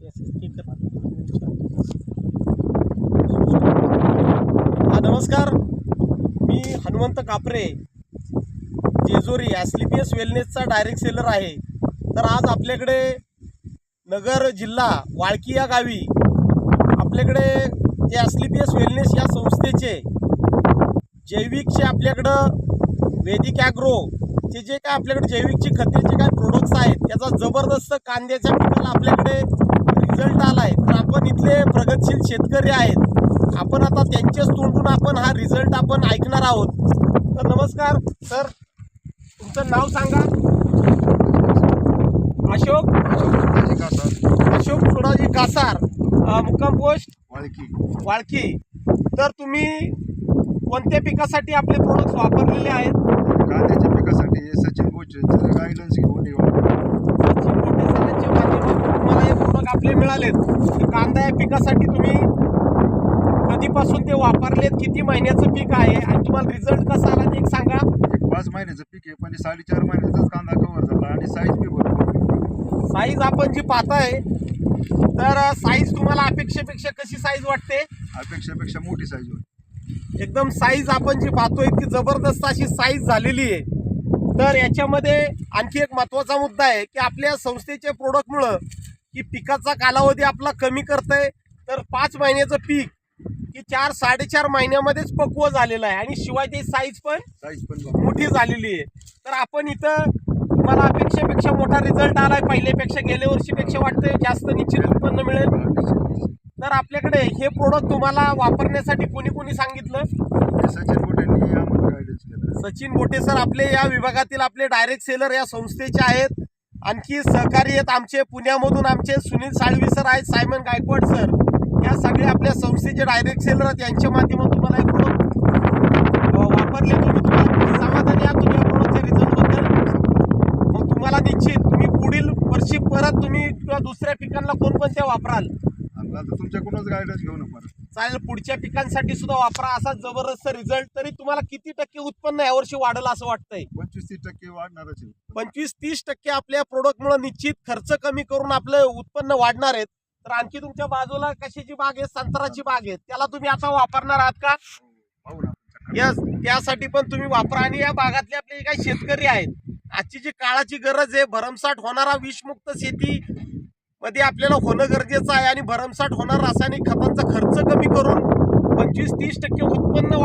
हा नमस्कार. मी हनुमंत कापरे जेजुरी ॲस्लिपियस वेलनेसचा डायरेक्ट सेलर आहे. तर आज आपल्याकडे नगर जिल्हा वाळकी या गावी आपल्याकडे जे ॲस्लिपियस वेलनेस या संस्थेचे जैविकचे आपल्याकडं वेदिक ॲग्रो चे जे काय आपल्याकडे जैविकची खते जे काय त्याचा जबरदस्त कांद्याच्या पिकाला आपल्याकडे रिझल्ट आला आहे तर आपण इथले प्रगतशील शेतकरी आहेत. आपण आता त्यांच्याच तोंडून आपण हा रिझल्ट आपण ऐकणार आहोत. तर नमस्कार. सर तुमचं नाव सांगा. अशोक. अशोक सोडाजी कासार. मुक्काम पोस्ट. वाळकी. वाळकी. तर तुम्ही कोणत्या पिकासाठी आपले प्रोडक्ट्स वापरलेले आहेत? कांद्याच्या पिकासाठी सचिन बोचे गायडन्स घेऊन तुम्हाला हे प्रोडक्ट आपले मिळालेत. कांदा या पिकासाठी तुम्ही कधीपासून ते वापरलेत? किती महिन्याचं पीक आहे? आणि तुम्हाला रिझल्ट कसा आला? ते एक सांगा. एक पाच महिन्याचं पीक आहे पण हे साडेचार महिन्याचाच कांदा कव्हर झाला आणि साईज बी भरपूर साईज आपण जी पाहताय तर साईज तुम्हाला अपेक्षेपेक्षा कशी साईज वाटते? अपेक्षापेक्षा मोठी साईज एकदम साईज आपण जी पाहतोय ती जबरदस्त अशी साईज झालेली आहे. तर याच्यामध्ये आणखी एक महत्त्वाचा मुद्दा आहे की आपल्या संस्थेच्या प्रोडक्टमुळं की पिकाचा कालावधी आपला कमी करतंय. तर पाच महिन्याचं पीक की चार साडेचार महिन्यामध्येच पक्व झालेलं आहे. आणि शिवाय ते साईज पण साईज पण. मोठी झालेली आहे. तर आपण इथं तुम्हाला अपेक्षेपेक्षा मोठा रिझल्ट आलाय. पहिल्यापेक्षा गेल्या वर्षीपेक्षा वाटतंय जास्त निश्चित उत्पन्न मिळेल. तर आपल्याकडे हे प्रोडक्ट तुम्हाला वापरण्यासाठी कोणी कोणी सांगितलं? सचिन बोटेंनी आम्हाला गायडन्स केलं. सचिन बोटे सर आपले या विभागातील आपले डायरेक्ट सेलर या संस्थेचे आहेत. आणखी सहकारी आहेत आमचे पुण्यामधून आमचे सुनील साळवी सर आहेत सायमन गायकवाड सर. या सगळे आपल्या संस्थेचे डायरेक्ट सेलर आहेत. यांच्या माध्यमातून तुम्हाला हे प्रोडक्ट वापरले तुम्ही तुम्हाला समाधानी आहात. तुम्ही या प्रोडक्टच्या रिझल्टबद्दल मग तुम्हाला निश्चित तुम्ही पुढील वर्षी परत तुम्ही किंवा दुसऱ्या पिकांना कोणकोणत्या वापराल? तुमच्याकडूनच गायडन्स घेऊ चालेल पुढच्या पिकांसाठी सुद्धा वापरा. असा जबरदस्त रिझल्ट तरी तुम्हाला किती टक्के उत्पन्न यावर्षी वाढेल असं वाटतंय? पंचवीस तीस टक्के वाढणारच आहे. पंचवीस तीस टक्के आपल्या प्रोडक्टमुळे निश्चित खर्च कमी करून आपलं उत्पन्न वाढणार आहेत. तर आणखी तुमच्या बाजूला कशाची बाग आहे संत्राची बाग आहे त्याला तुम्ही आता वापरणार आहात का? पाहू ना. यस त्यासाठी पण तुम्ही वापरा. आणि या भागातले आपले जे काही शेतकरी आहेत आजची जी काळाची गरज आहे भरमसाठ होणारा विषमुक्त शेती कधी आपल्याला होणं गरजेचं आहे आणि भरमसाठ होणार रासायनिक खतांचा खर्च कमी करून पंचवीस तीस टक्के उत्पन्न